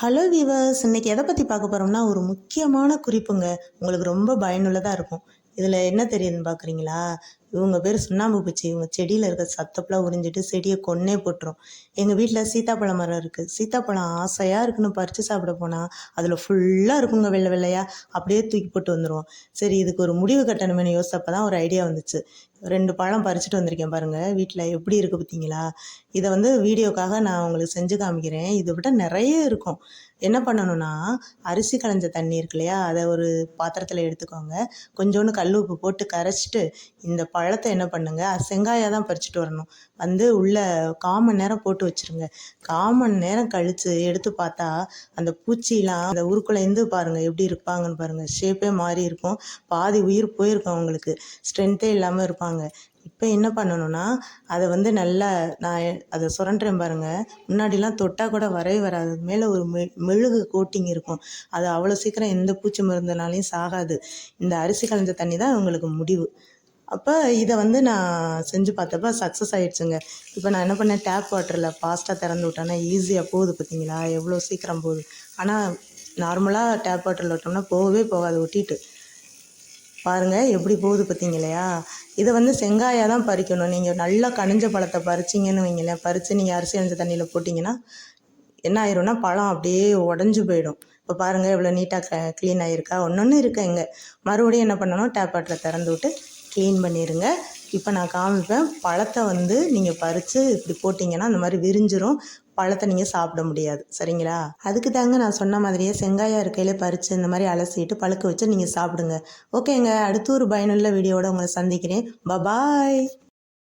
Hello viewers இன்னைக்கு எதை பற்றி பார்க்க போகிறோம்னா ஒரு முக்கியமான குறிப்புங்க. உங்களுக்கு ரொம்ப பயனுள்ளதாக இருக்கும். இதில் என்ன தெரியுதுன்னு பார்க்குறீங்களா இவங்க பேர் சுண்ணாம்பு பூச்சி. இவங்க செடியில் இருக்க சத்தப்பெல்லாம் உறிஞ்சிட்டு செடியை கொன்னே போட்டுரும். எங்கள் வீட்டில் சீத்தாப்பழம் மரம் இருக்குது சீத்தாப்பழம் ஆசையாக இருக்குன்னு பறித்து சாப்பிட போனால் அதில் ஃபுல்லாக இருக்குங்க வெள்ளை வெள்ளையாக அப்படியே தூக்கி போட்டு வந்துடுவோம் சரி இதுக்கு ஒரு முடிவு கட்டணுமேனு யோசிச்சப்போ தான் ஒரு ஐடியா வந்துச்சு. ரெண்டு பழம் பறிச்சுட்டு வந்திருக்கேன் பாருங்கள் வீட்டில் எப்படி இருக்குது பார்த்தீங்களா இதை வந்து வீடியோக்காக நான் உங்களுக்கு செஞ்சு காமிக்கிறேன். இதை விட நிறைய இருக்கும். என்ன பண்ணணும்னா அரிசி களைஞ்ச தண்ணி இருக்கு இல்லையா? அதை ஒரு பாத்திரத்தில் எடுத்துக்கோங்க. கொஞ்சோண்டு கல் உப்பு போட்டு கரைச்சிட்டு இந்த பழத்தை என்ன பண்ணுங்கள் செங்காயாக தான் பறிச்சுட்டு வரணும். வந்து உள்ள காமன் நேரம் போட்டு வச்சுருங்க. காமன் நேரம் கழித்து எடுத்து பார்த்தா அந்த பூச்சிலாம் அந்த உருக்குள்ளேருந்து பாருங்கள் எப்படி இருப்பாங்கன்னு பாருங்கள் ஷேப்பே மாறி இருக்கும். பாதி உயிர் போயிருக்கும் அவங்களுக்கு. ஸ்ட்ரென்த்தே இல்லாமல் இருப்பாங்க. இப்போ என்ன பண்ணணும்னா அதை வந்து நல்லா நான் அதை சுரண்டுறேன் பாருங்கள் முன்னாடிலாம் தொட்டால் கூட வரவே வராது. மேலே ஒரு மெ மெழுகு கோட்டிங் இருக்கும். அது அவ்வளோ சீக்கிரம் எந்த பூச்சி மருந்துனாலையும் சாகாது. இந்த அரிசி களைஞ்ச தண்ணி தான் உங்களுக்கு முடிவு. அப்போ இதை வந்து நான் செஞ்சு பார்த்தப்ப சக்ஸஸ் ஆகிடுச்சுங்க இப்போ நான் என்ன பண்ணேன் டேப் வாட்டரில் ஃபாஸ்ட்டாக திறந்து விட்டேன்னா ஈஸியாக போகுது பார்த்தீங்களா எவ்வளோ சீக்கிரம் போகுது? ஆனால் நார்மலாக டேப் வாட்டரில் விட்டோம்னா போகவே போகாது ஒட்டிட்டு. பாருங்கள் எப்படி போகுது பார்த்தீங்களையா? இதை வந்து செங்காயாக தான் பறிக்கணும். நீங்கள் நல்லா கனிஞ்ச பழத்தை பறிச்சிங்கன்னு வைங்களேன். பறித்து நீங்கள் அரிசி அஞ்ச தண்ணியில் போட்டிங்கன்னா என்ன ஆயிரும்னா பழம் அப்படியே உடஞ்சி போயிடும். இப்போ பாருங்கள் எவ்வளோ நீட்டாக க்ளீன் ஆகிருக்கா ஒன்று ஒன்று இருக்கா இங்கே. மறுபடியும் என்ன பண்ணணும்? டேப் வாட்டரை திறந்து விட்டு க்ளீன் பண்ணிடுங்க இப்போ நான் காமிப்பேன் பழத்தை வந்து நீங்கள் பறித்து இப்படி போட்டிங்கன்னா அந்த மாதிரி விரிஞ்சிரும். பழத்தை நீங்கள் சாப்பிட முடியாது. சரிங்களா? அதுக்கு தாங்க நான் சொன்ன மாதிரியே செங்காயா இருக்கையில பறித்து இந்த மாதிரி அலசிட்டு பழுக்க வச்சு நீங்கள் சாப்பிடுங்க. ஓகேங்க. அடுத்து ஒரு பயனுள்ள வீடியோட உங்களை சந்திக்கிறேன். பபாய்